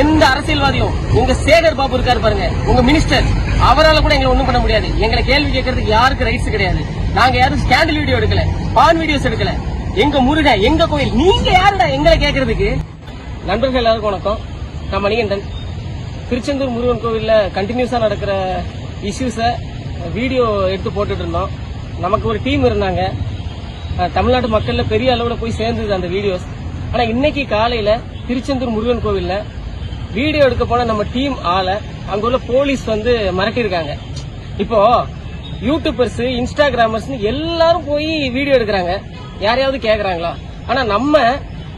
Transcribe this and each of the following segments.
எந்த அரசியல்வாதியும் உங்க சேகர் பாபு இருக்காரு பாருங்க உங்க மினிஸ்டர் அவரால் கூட எங்களை ஒண்ணும் பண்ண முடியாது. எங்களை கேள்வி கேட்கறதுக்கு யாருக்கு ரைட்ஸ் கிடையாது. நாங்க யாரும் ஸ்கேண்டல் வீடியோ எடுக்கல பான் வீடியோஸ் எடுக்கல. எங்க முருகன் எங்க கோயில் நீங்க யாருடா எங்களை கேட்கறதுக்கு? நண்பர்கள் எல்லாருக்கும் வணக்கம். நான் மணிகண்டன். திருச்செந்தூர் முருகன் கோவில்ல கண்டினியூஸா நடக்கிற இஷ்யூஸ வீடியோ எடுத்து போட்டுட்டு இருந்தோம். நமக்கு ஒரு டீம் இருந்தாங்க. தமிழ்நாட்டு மக்கள்ல பெரிய அளவுல போய் சேர்ந்தது அந்த வீடியோஸ் ஆனா இன்னைக்கு காலையில திருச்செந்தூர் முருகன் கோவில்ல வீடியோ எடுக்க போன நம்ம டீம் ஆளை அங்க உள்ள போலீஸ் வந்து மிரட்டிருக்காங்க இப்போ யூடியூபர்ஸ் இன்ஸ்டாகிராமர்ஸ் எல்லாரும் போய் வீடியோ எடுக்கிறாங்க. யாரையாவது கேக்குறாங்களா? ஆனா நம்ம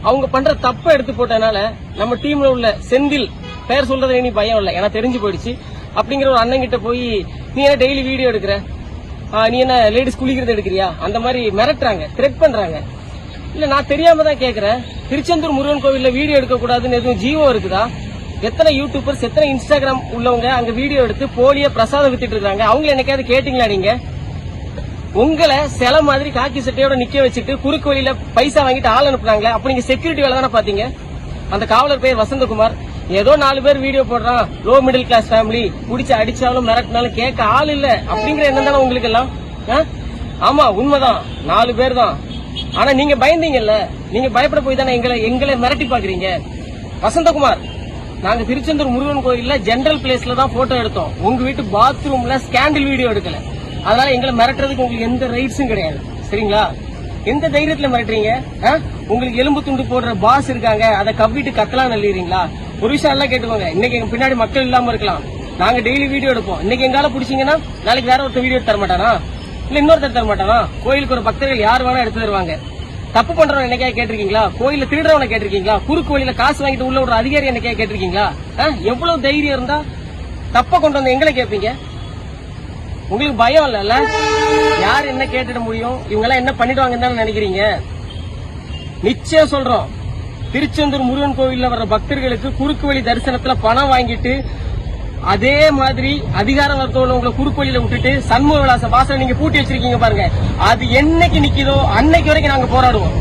அவங்க பண்ற தப்ப எடுத்து போட்டனால நம்ம டீம்ல உள்ள செந்தில் பெயர் சொல்றது இனி பயம் இல்லை. ஏன்னா தெரிஞ்சு போயிடுச்சு. அப்படிங்கிற ஒரு அண்ணன் கிட்ட போய் நீ என்ன டெய்லி வீடியோ எடுக்கிற? நீ என்ன லேடிஸ் குளிக்கிறது எடுக்கிறியா? அந்த மாதிரி மிரட்டுறாங்க த்ரெட் பண்றாங்க. இல்ல நான் தெரியாம தான் கேக்குறேன். திருச்செந்தூர் முருகன் கோவில்ல வீடியோ எடுக்க கூடாதுன்னு எதுவும் ஜீவோ இருக்குதா? எத்தனை யூடியூபர்ஸ் எத்தனை இன்ஸ்டாகிராம் உள்ளவங்க அங்க வீடியோ எடுத்து போலிய பிரசாதம் வித்துட்டு இருக்காங்க? அவங்கள என்னைக்காவது கேட்டீங்களா நீங்க? உங்களை சில மாதிரி காக்கி சட்டையோட நிக்க வச்சுட்டு குறுக்கு வழியில பைசா வாங்கிட்டு ஆள் அனுப்புனாங்களே அப்ப நீங்க செக்யூரிட்டி வேலை தானே பாத்தீங்க அந்த காவலர் பேர் வசந்தகுமார். ஏதோ நாலு பேர் வீடியோ போடுறான். லோ மிடில் கிளாஸ் ஃபேமிலி குடிச்சு அடிச்சாலும் மிரட்டினாலும் கேட்க ஆள் இல்ல. அப்படிங்கிற எண்ணம் தானே உங்களுக்கு எல்லாம் ஆமா உண்மைதான். நாலு பேர் தான். ஆனா நீங்க பயந்தீங்கல்ல? நீங்க பயப்பட போய் தானே எங்களை எங்களை மிரட்டி பாக்குறீங்க வசந்தகுமார் நாங்க திருச்செந்தூர் முருகன் கோயில்ல ஜென்ரல் பிளேஸ்ல தான் போட்டோ எடுத்தோம். உங்க வீட்டு பாத்ரூம்ல ஸ்கேண்டில் வீடியோ எடுக்கல. அதனால எங்களை மிரட்டுறதுக்கு உங்களுக்கு எந்த ரைட்ஸும் கிடையாது. சரிங்களா? எந்த தைரியத்துல மிரட்டுறீங்க? ஆ? உங்களுக்கு எலும்பு துண்டு போடுற பாஸ் இருக்காங்க. அதை கவ்விட்டு கத்தலாம் நல்லீங்களா ஒரு விஷயம் எல்லாம் கேட்டுக்கோங்க. இன்னைக்கு எங்க பின்னாடி மக்கள் இல்லாம இருக்கலாம். நாங்க டெய்லி வீடியோ எடுப்போம். இன்னைக்கு எங்கால பிடிச்சீங்கன்னா நாளைக்கு வேற ஒருத்தர் வீடியோ தர மாட்டானா இல்ல இன்னொருத்தர் தர மாட்டானா கோயிலுக்கு ஒரு பக்தர்கள் யார் வேணா எடுத்து தருவாங்க. தப்பு பண்றவன் என்னைக்கா கேட்டிருக்கீங்களா? கோயில திருடுறவனை கேட்டிருக்கீங்களா? குறுக்கு வழியில காசு வாங்கிட்டு உள்ள ஒரு அதிகாரி என்னைக்கா கேட்டிருக்கீங்களா? எவ்வளவு தைரியம் இருந்தா தப்ப கொண்டு வந்து எங்களை கேட்பீங்க? உங்களுக்கு பயம் இல்ல யார் என்ன கேட்டுட முடியும்? இவங்க எல்லாம் என்ன பண்ணிடுவாங்கன்னு தானே நினைக்கிறீங்க? நிச்சயம் சொல்றோம். திருச்செந்தூர் முருகன் கோவில்ல வர்ற பக்தர்களுக்கு குறுக்கு வழி தரிசனத்துல பணம் வாங்கிட்டு அதே மாதிரி அதிகார வர்க்கம் உங்களை குறுக்கு விட்டுட்டு சண்முக விலாச வாசல் நீங்க பூட்டி வச்சிருக்கீங்க பாருங்க. அது என்னைக்கு நிக்குதோ அன்னைக்கு வரைக்கும் நாங்க போராடுவோம்.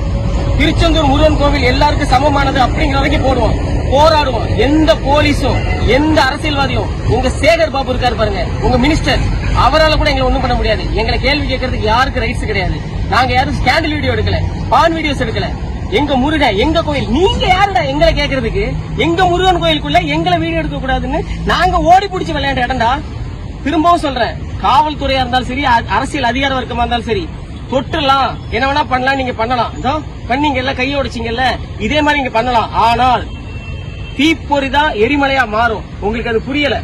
திருச்செந்தூர் முருகன் கோவில் எல்லாருக்கும் சமமானது அப்படிங்கிற வரைக்கும் போடுவோம். போராடுவோம். எந்த போலீஸும் எந்த அரசியல்வாதியும் உங்க சேகர் பாபு இருக்காரு பாருங்க உங்க மினிஸ்டர் அவரால் கூட எங்களை ஒண்ணும் பண்ண முடியாது. எங்களை கேள்வி கேட்கறதுக்கு யாருக்கு ரைட்ஸ் கிடையாது. நாங்க யாரும் ஸ்கேண்டல் வீடியோ எடுக்கல பான் வீடியோஸ் எடுக்கல. எங்க முருகன் எங்க கோயில்? நீங்க யாருடா எங்களை கேக்குறதுக்கு? எங்க முருகன் கோயிலுக்குள்ள எங்களை வீடியோ எடுக்க கூடாதுன்னு நாங்க ஓடி பிடிச்சி விளையாண்ட இடம்டா. திரும்பவும் சொல்றேன் காவல்துறையா இருந்தாலும் சரி அ- அரசியல் அதிகார வர்க்கமா இருந்தாலும் சரி தொட்டுலாம் என்ன வேணா பண்ணலாம் நீங்க பண்ணலாம். இதோ பண்ணீங்கல்ல கையை உடைச்சிங்கல்ல இதே மாதிரி நீங்க பண்ணலாம். ஆனால் தீப்பொறி தான் எரிமலையா மாறும். உங்களுக்கு அது புரியல.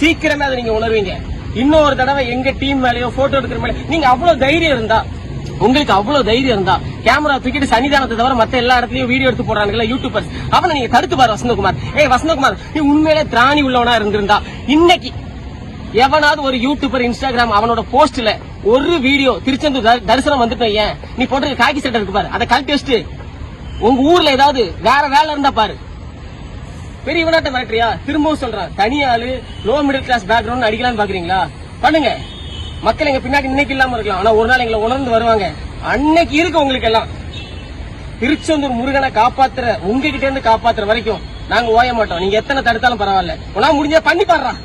சீக்கிரமே அதை நீங்க உணர்வீங்க. இன்னொரு தடவை எங்க டீம் மேலயோ போட்டோ எடுக்கிற மேலே நீங்க அவ்வளவு தைரியம் இருந்தா உங்களுக்கு அவ்வளவு தைரியம் இருந்தா கேமரா தூக்கிட்டு சன்னிதானத்தை தவிர மத்த எல்லா இடத்துலயும் வீடியோ எடுத்து போடுறாங்கல்ல யூடியூபர்ஸ் அவனை நீங்க தடுத்து பாரு வசந்தகுமார். ஏய் வசந்தகுமார் நீ உண்மையிலே திராணி உள்ளவனா இருந்திருந்தா இன்னைக்கு எவனாவது ஒரு யூடியூபர் இன்ஸ்டாகிராம் அவனோட போஸ்ட்ல ஒரு வீடியோ திருச்செந்தூர் தரிசனம் வந்துட்டு ஏன் நீ போட்டு காக்கி சட்டை இருக்கு பாரு அதை கழட்டி வச்சுட்டு உங்க ஊர்ல ஏதாவது வேற வேலை இருந்தா பாரு. பெரிய விளையாட்ட மிரட்டுறியா? திரும்பவும் சொல்றான் தனியாளு லோ மிடில் கிளாஸ் பேக்ரவுண்ட் அடிக்கலாம்னு பாக்குறீங்களா? பண்ணுங்க. மக்கள் எங்க பின்னாடி இன்னைக்கு இல்லாம இருக்கலாம். ஆனா ஒரு நாள் எங்களை உணர்ந்து வருவாங்க. அன்னைக்கு இருக்கு உங்களுக்கு எல்லாம். திருச்செந்தூர் முருகனை காப்பாத்துற உங்ககிட்ட இருந்து காப்பாத்துற வரைக்கும் நாங்க ஓய மாட்டோம். நீங்க எத்தனை தடுத்தாலும் பரவாயில்ல. உனா முடிஞ்சா பண்ணி பாடுறான்